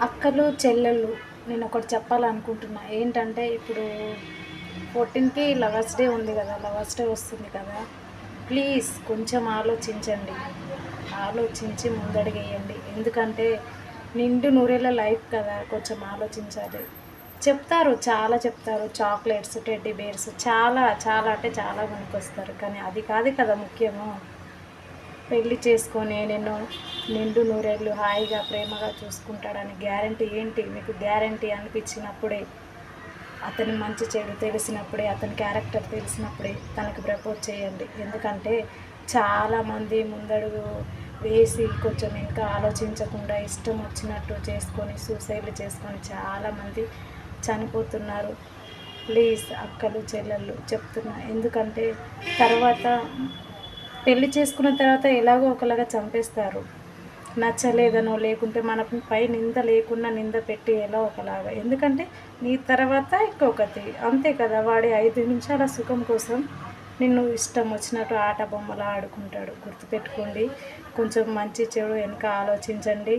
అక్కలు చెల్లెళ్ళు నేను ఒకటి చెప్పాలనుకుంటున్నా. ఏంటంటే ఇప్పుడు ఫోర్టీన్కి లవర్స్ డే ఉంది కదా లవర్స్ డే వస్తుంది కదా. ప్లీజ్ కొంచెం ఆలోచించండి. ఆలోచించి ముందడిగేయండి. ఎందుకంటే నిండు నూరేళ్ళ లైఫ్ కదా కొంచెం ఆలోచించాలి. చెప్తారు చాలా చెప్తారు. చాక్లెట్స్ టెడ్డీ బేర్స్ చాలా చాలా అంటే చాలా కొనుక్కొస్తారు. కానీ అది కాదు కదా ముఖ్యము. పెళ్ళి చేసుకొని నేను నిండు నూరేళ్ళు హాయిగా ప్రేమగా చూసుకుంటాడని గ్యారంటీ ఏంటి? మీకు గ్యారంటీ అనిపించినప్పుడే అతని మంచి చెడు తెలిసినప్పుడే అతని క్యారెక్టర్ తెలిసినప్పుడే తనకు ప్రపోజ్ చేయండి. ఎందుకంటే చాలామంది ముందడుగు వేసి కొంచెం ఇంకా ఆలోచించకుండా ఇష్టం వచ్చినట్టు చేసుకొని సూసైడ్లు చేసుకొని చాలామంది చనిపోతున్నారు. ప్లీజ్ అక్కలు చెల్లెళ్ళు చెప్తున్నా. ఎందుకంటే తర్వాత పెళ్ళి చేసుకున్న తర్వాత ఎలాగో ఒకలాగా చంపేస్తారు. నచ్చలేదనో లేకుంటే మన పై నింద లేకుండా నింద పెట్టి ఎలా ఒకలాగా. ఎందుకంటే నీ తర్వాత ఇంకొకటి. అంతే కదా వాడి ఐదు నిమిషాల సుఖం కోసం నిన్ను ఇష్టం వచ్చినట్టు ఆట బొమ్మలా ఆడుకుంటాడు. గుర్తుపెట్టుకోండి కొంచెం మంచి చెడు వెనుక ఆలోచించండి.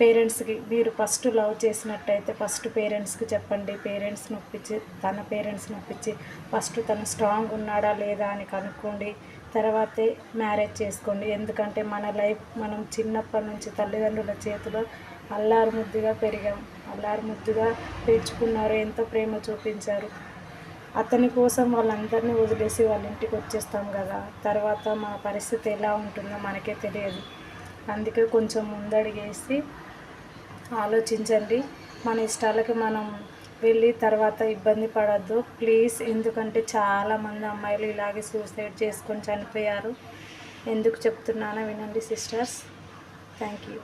పేరెంట్స్కి మీరు ఫస్ట్ లవ్ చేసినట్టయితే ఫస్ట్ పేరెంట్స్కి చెప్పండి. పేరెంట్స్ నొప్పించి తన పేరెంట్స్ నొప్పించి ఫస్ట్ తను స్ట్రాంగ్ ఉన్నాడా లేదా అని కనుక్కోండి. తర్వాతే మ్యారేజ్ చేసుకోండి. ఎందుకంటే మన లైఫ్ మనం చిన్నప్పటి నుంచి తల్లిదండ్రుల చేతిలో అల్లారు ముద్దుగా పెరిగాం. అల్లారు ముద్దుగా పెంచుకున్నారు. ఎంతో ప్రేమ చూపించారు. అతని కోసం వాళ్ళందరినీ వదిలేసి వాళ్ళ ఇంటికి వచ్చేస్తాం కదా. తర్వాత మా పరిస్థితి ఎలా ఉంటుందో మనకే తెలియదు. అందుకే కొంచెం ముందడిగేసి ఆలోచించండి. మన ఇష్టాలకి మనం వెళ్ళి తర్వాత ఇబ్బంది పడద్దు. ప్లీజ్ ఎందుకంటే చాలామంది అమ్మాయిలు ఇలాగే సూసైడ్ చేసుకొని చనిపోయారు. ఎందుకు చెప్తున్నానో వినండి సిస్టర్స్ థ్యాంక్ యూ